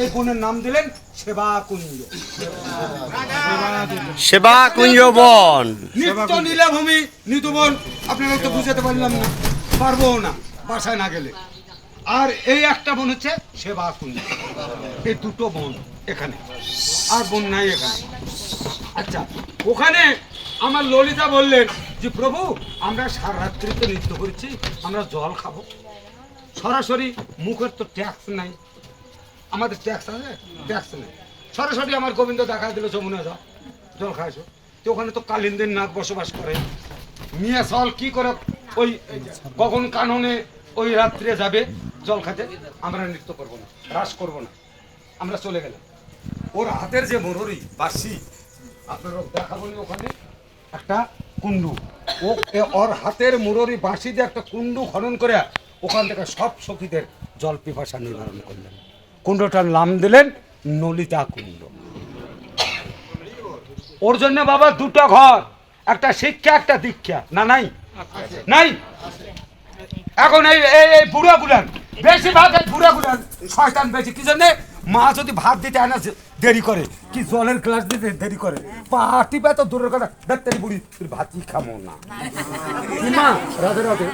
এই বনের নাম দিলেন সেবা কুঞ্জ। সেবা কুঞ্জ বন। নিত্য নীলাভূমি নিতুবন আপনারা তো বুঝাতে পারলাম না পারব না বাসায় না গেলে। আর এই একটা বন হচ্ছে সেবা কুঞ্জ। এই দুটো বন এখানে আর বন নাই এখানে। আচ্ছা ওখানে আমার ললিতা বললেন যে প্রভু আমরা সারা রাত্রিতে নৃত্য করছি আমরা জল খাব। সরাসরি মুখের তো ট্যাক্স নাই আমাদের ট্যাক্স আছে ট্যাক্স নেই। সরাসরি আমার গোবিন্দ দেখা দিল যমুনা যাও, জল খাইছো। তো ওখানে তো কালিন্দের নাক বসবাস করে। মিয়া সল কি করে? ওই কখন কাননে ওই রাত্রে যাবে, জল খাতে আমরা নৃত্য করব না, রাস করব না। আমরা চলে গেলাম। ওর হাতের যে মরুরি বাসি আপনারা দেখাবো ওখানে, একটা কুণ্ডু। ও ওর হাতের মুররি, বাঁশি দিয়ে একটা কুণ্ডু খনন করে ওখান থেকে সব সখীদের জল পিপাসা নিবারণ করলেন। কুণ্ডটার নাম দিলেন নলিতা কুণ্ড। ওর জন্য বাবা দুটো ঘর একটা শিক্ষা একটা দীক্ষা। না নাই? নাই? এখন এই এই বুড়া গুলান বেশি ভাগ এই বুড়া গুলান শয়তান বেশি। কি জন্য? মা যদি ভাত দিতে আনা দেরি করে। কি জলের গ্লাস দিতে দেরি করে? পাটি পা তো দূরের কথা দেখতে বুড়ি তুই ভাতই খামো না। মা? রাধে রাধে।